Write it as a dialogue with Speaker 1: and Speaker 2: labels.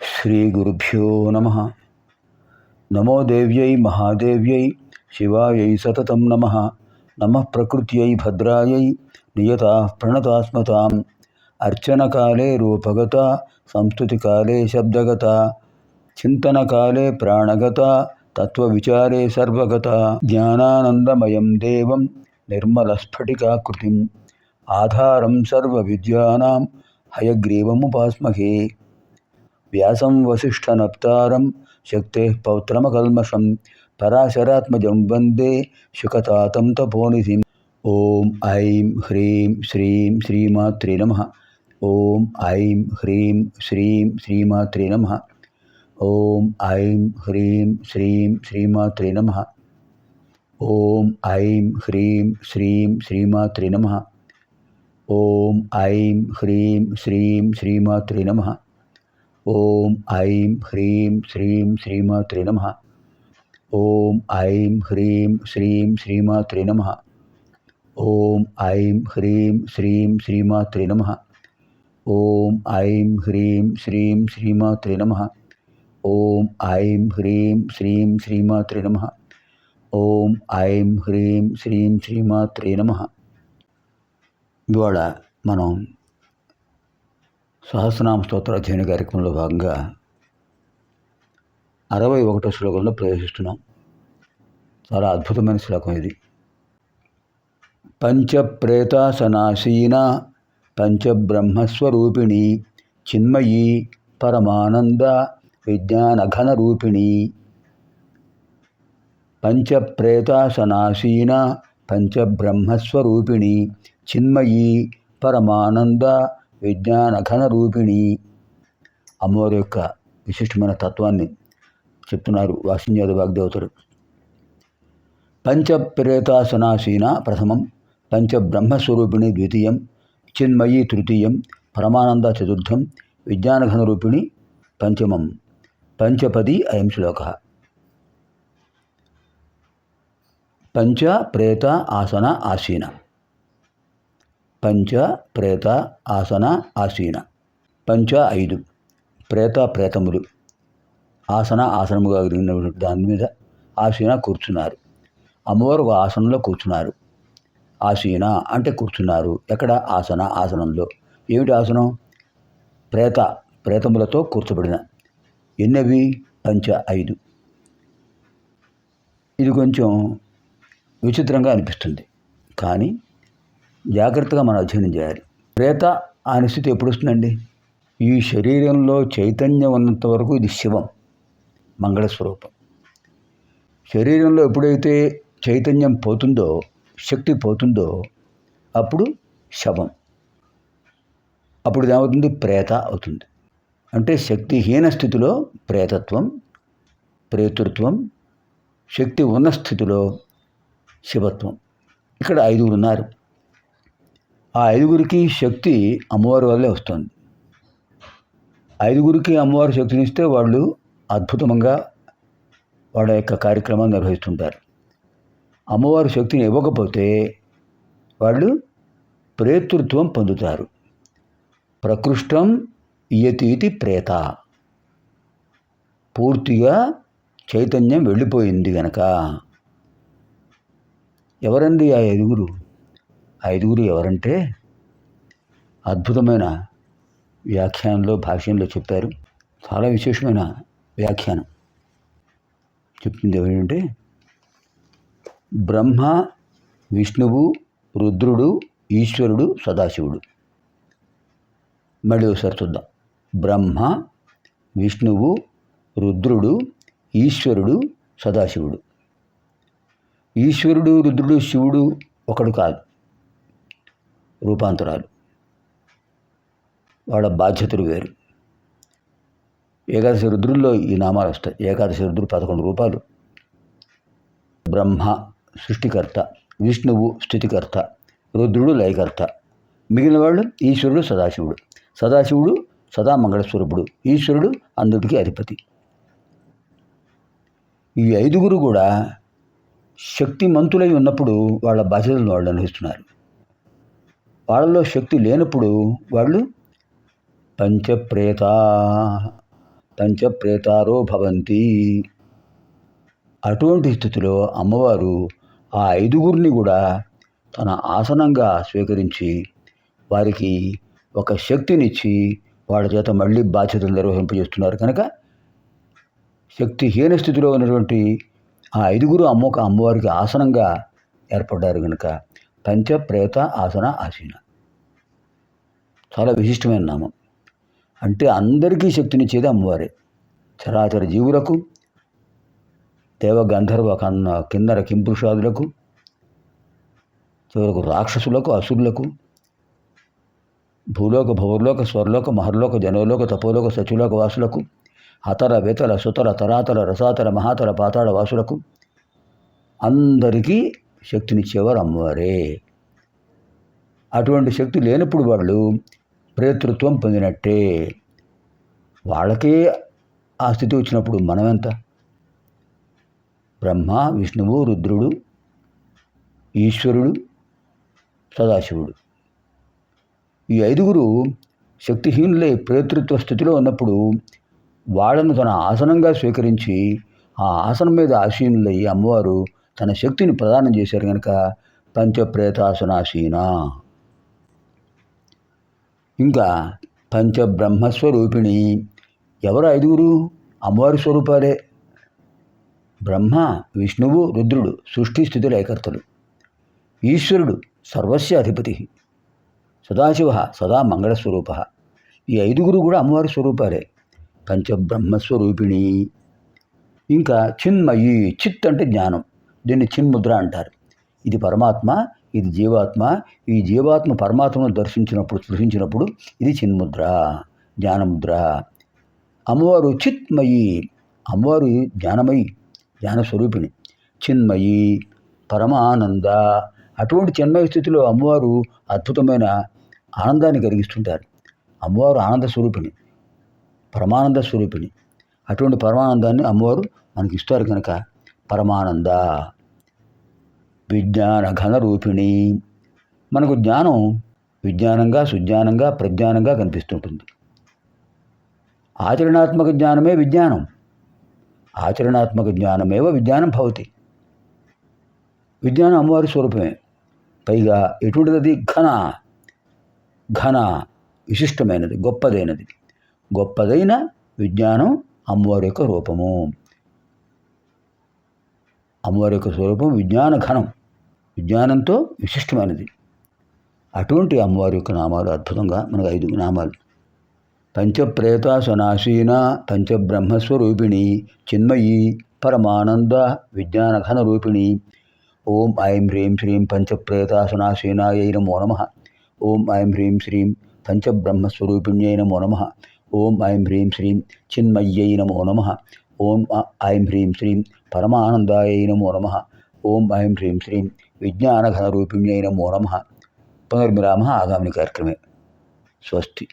Speaker 1: శ్రీగురుభ్యో నమ నమో దేవ్యై మహాదేవ్యై శివాయై సతతం నమ నమ ప్రకృత్యై భద్రాయై నియతా ప్రణతాస్మతాం అర్చనకాలే రూపగత సంస్థుతికాలే శబ్దగత చింతనకాలే ప్రాణగత تبارے سرکتا جاندم درلسفٹی آدار ویاس وسیٹھ نپت شکتے پوتمکل پراشراتی شکتات پونی ایم شری معت نم ریم شریم شریم ام ہی شریم ام ہی شریم شریم ام ہیم نم ఓం ఐం హ్రీం శ్రీం శ్రీమాత్రే నమ. ఓం ఐం హ్రీం శ్రీం శ్రీమాత్రే నమ. ఇవాళ మనం సహస్రనామ స్తోత్ర అధ్యయన కార్యక్రమంలో భాగంగా అరవై ఒకటో శ్లోకంలో ప్రవేశిస్తున్నాం. చాలా అద్భుతమైన శ్లోకం ఇది. పంచప్రేతాసనాశీన పంచబ్రహ్మస్వరూపిణి చిన్మయీ పరమానంద విజ్ఞానఘన రూపిణి పంచప్రేతాసనాశీన పంచబ్రహ్మస్వరూపిణి. చిన్మయీ పరమానంద విజ్ఞానఘన రూపిణి అమ్మవారి యొక్క విశిష్టమైన తత్వాన్ని చెప్తున్నారు వాసింజాద వాగ్దేవతలు పంచప్రేతాసనాశీన ప్రథమం పంచబ్రహ్మస్వరూపిణి ద్వితీయం చిన్మయీ తృతీయం పరమానంద చతుర్థం విజ్ఞానఘన రూపిణి పంచమం. పంచపది అయం శ్లోక. పంచ ప్రేత ఆసన ఆసీన. పంచ ప్రేత ఆసన ఆసీన. పంచ ఐదు. ప్రేత ప్రేతములు. ఆసన ఆసనముగా దాని మీద ఆసీన కూర్చున్నారు. అమ్మవారు ఒక ఆసనంలో కూర్చున్నారు. ఆసీన అంటే కూర్చున్నారు. ఎక్కడ? ఆసన ఆసనంలో. ఏమిటి ఆసనం? ప్రేత ప్రేతములతో కూర్చోబడిన ఎన్నవి పంచ ఐదు. ఇది కొంచెం విచిత్రంగా అనిపిస్తుంది. కానీ జాగ్రత్తగా మనం అధ్యయనం చేయాలి. ప్రేత అనే స్థితి ఎప్పుడు వస్తుందండి? ఈ శరీరంలో చైతన్యం ఉన్నంత వరకు ఇది శివం మంగళస్వరూపం శరీరంలో ఎప్పుడైతే చైతన్యం పోతుందో శక్తి పోతుందో అప్పుడు శవం. అప్పుడు ఏమవుతుంది? ప్రేత అవుతుంది. అంటే శక్తిహీన స్థితిలో ప్రేతత్వం ప్రేతృత్వం శక్తి ఉన్న స్థితిలో శివత్వం. ఇక్కడ ఐదుగురు ఉన్నారు. ఆ ఐదుగురికి శక్తి అమ్మవారి వల్లే వస్తుంది. ఐదుగురికి అమ్మవారి శక్తినిస్తే వాళ్ళు అద్భుతంగా వాళ్ళ యొక్క కార్యక్రమాన్ని నిర్వహిస్తుంటారు. అమ్మవారి శక్తిని ఇవ్వకపోతే వాళ్ళు ప్రేతృత్వం పొందుతారు. ప్రకృష్టం ఇయతీతి ప్రేత. పూర్తిగా చైతన్యం వెళ్ళిపోయింది గనక. ఎవరండి ఆ ఐదుగురు? ఐదుగురు ఎవరంటే అద్భుతమైన వ్యాఖ్యానంలో భాష్యంలో చెప్పారు. చాలా విశేషమైన వ్యాఖ్యానం. చెప్తుంది ఏమిటంటే బ్రహ్మ విష్ణువు రుద్రుడు ఈశ్వరుడు సదాశివుడు. మళ్ళీ ఒకసారి చూద్దాం. బ్రహ్మ విష్ణువు రుద్రుడు ఈశ్వరుడు సదాశివుడు. ఈశ్వరుడు రుద్రుడు శివుడు ఒకడు కాదు. రూపాంతరాలు. వాళ్ళ బాధ్యతలు వేరు. ఏకాదశి రుద్రుల్లో ఈ నామాలు వస్తాయి. ఏకాదశి రుద్రుడు పదకొండు రూపాలు. బ్రహ్మ సృష్టికర్త. విష్ణువు స్థితికర్త. రుద్రుడు లయకర్త. మిగిలిన వాళ్ళు ఈశ్వరుడు సదాశివుడు. సదాశివుడు సదా మంగళస్వరూపుడు ఈశ్వరుడు అందుటికి అధిపతి. ఈ ఐదుగురు కూడా శక్తిమంతులై ఉన్నప్పుడు వాళ్ళ బాధ్యతలను వాళ్ళు నిర్వహిస్తున్నారు వాళ్ళలో శక్తి లేనప్పుడు వాళ్ళు పంచప్రేత పంచప్రేతారో భవంతి. అటువంటి స్థితిలో అమ్మవారు ఆ ఐదుగురిని కూడా తన ఆసనంగా స్వీకరించి వారికి ఒక శక్తినిచ్చి వాళ్ళ చేత మళ్ళీ బాధ్యతలు నిర్వహింపజేస్తున్నారు. కనుక శక్తిహీన స్థితిలో ఉన్నటువంటి ఆ ఐదుగురు అమ్మక అమ్మవారికి ఆసనంగా ఏర్పడ్డారు కనుక పంచప్రేత ఆసన ఆసీన. చాలా విశిష్టమైన నామం. అంటే అందరికీ శక్తినిచ్చేది అమ్మవారే. చరాచర జీవులకు దేవ గంధర్వ కన్న కిన్నర కింపురుషాదులకు చివరకు రాక్షసులకు అసురులకు భూలోక భువర్లోక స్వర్లోక మహర్లోక జనోలోక తపోలోక సచులోక వాసులకు హతర వేతల సుతర తరాతల రసాతల మహాతల పాతాళ వాసులకు అందరికీ శక్తినిచ్చేవారు అమ్మవారే. అటువంటి శక్తి లేనప్పుడు వాళ్ళు ప్రేతృత్వం పొందినట్టే. వాళ్ళకే ఆ స్థితి వచ్చినప్పుడు మనమెంత బ్రహ్మ విష్ణువు రుద్రుడు ఈశ్వరుడు సదాశివుడు. ఈ ఐదుగురు శక్తిహీనులై ప్రేతృత్వ స్థితిలో ఉన్నప్పుడు వాళ్ళను తన ఆసనంగా స్వీకరించి ఆ ఆసనం మీద ఆసీనులై అమ్మవారు తన శక్తిని ప్రదానం చేశారు కనుక పంచప్రేతాసనాసీన ఇంకా పంచబ్రహ్మస్వరూపిణి ఎవరు ఐదుగురు? అమ్మవారి స్వరూపాలే. బ్రహ్మ విష్ణువు రుద్రుడు సృష్టి స్థితులు ఏకర్తలు ఈశ్వరుడు సర్వస్య అధిపతి. సదాశివ సదా మంగళస్వరూప. ఈ ఐదుగురు కూడా అమ్మవారి స్వరూపాలే. పంచబ్రహ్మస్వరూపిణి. ఇంకా చిన్మయి చిత్ అంటే జ్ఞానం. దీన్ని చిన్ముద్ర అంటారు. ఇది పరమాత్మ ఇది జీవాత్మ. ఈ జీవాత్మ పరమాత్మను దర్శించినప్పుడు స్పృశించినప్పుడు ఇది చిన్ముద్ర జ్ఞానముద్ర. అమ్మవారు చిత్మయి. అమ్మవారు జ్ఞానమయి జ్ఞానస్వరూపిణి. చిన్మయి పరమానంద. అటువంటి చిన్మయ స్థితిలో అమ్మవారు అద్భుతమైన ఆనందాన్ని కలిగిస్తుంటారు. అమ్మవారు ఆనంద స్వరూపిణి పరమానంద స్వరూపిణి. అటువంటి పరమానందాన్ని అమ్మవారు మనకి ఇస్తారు కనుక. పరమానంద విజ్ఞాన ఘన రూపిణి. మనకు జ్ఞానం విజ్ఞానంగా సుజ్ఞానంగా ప్రజ్ఞానంగా కనిపిస్తుంటుంది. ఆచరణాత్మక జ్ఞానమే విజ్ఞానం. ఆచరణాత్మక జ్ఞానమేవ విజ్ఞానం భవతి. విజ్ఞానం అమ్మవారి స్వరూపమే. పైగా ఎటువంటిది ఘన. ఘన విశిష్టమైనది గొప్పదైనది. గొప్పదైన విజ్ఞానం అమ్మవారి యొక్క రూపము. అమ్మవారి యొక్క స్వరూపం విజ్ఞాన ఘనం. విజ్ఞానంతో విశిష్టమైనది. అటువంటి అమ్మవారి యొక్క నామాలు అద్భుతంగా మనకు ఐదు నామాలు. పంచప్రేత సనాశీన పంచబ్రహ్మస్వరూపిణి చిన్మయి పరమానంద విజ్ఞానఘన రూపిణి. ఓం ఐం హ్రీం శ్రీం పంచప్రేతాసనాశీనాయై నమో నమ. ఓం ఐం హ్రీం శ్రీం పంచబ్రహ్మస్వరూపిణ్యై నమో నమ ఓం ఐం హ్రీం శ్రీం చిన్మయ్యై నమో నమ ఓం ఐం హ్రీం శ్రీం పరమానందాయై నమో నమ ఓం ఐం హ్రీం శ్రీం విజ్ఞానఘనరూపిణ్యై నమో నమ పునర్మిరామ ఆగామిని కార్యక్రమే స్వస్తి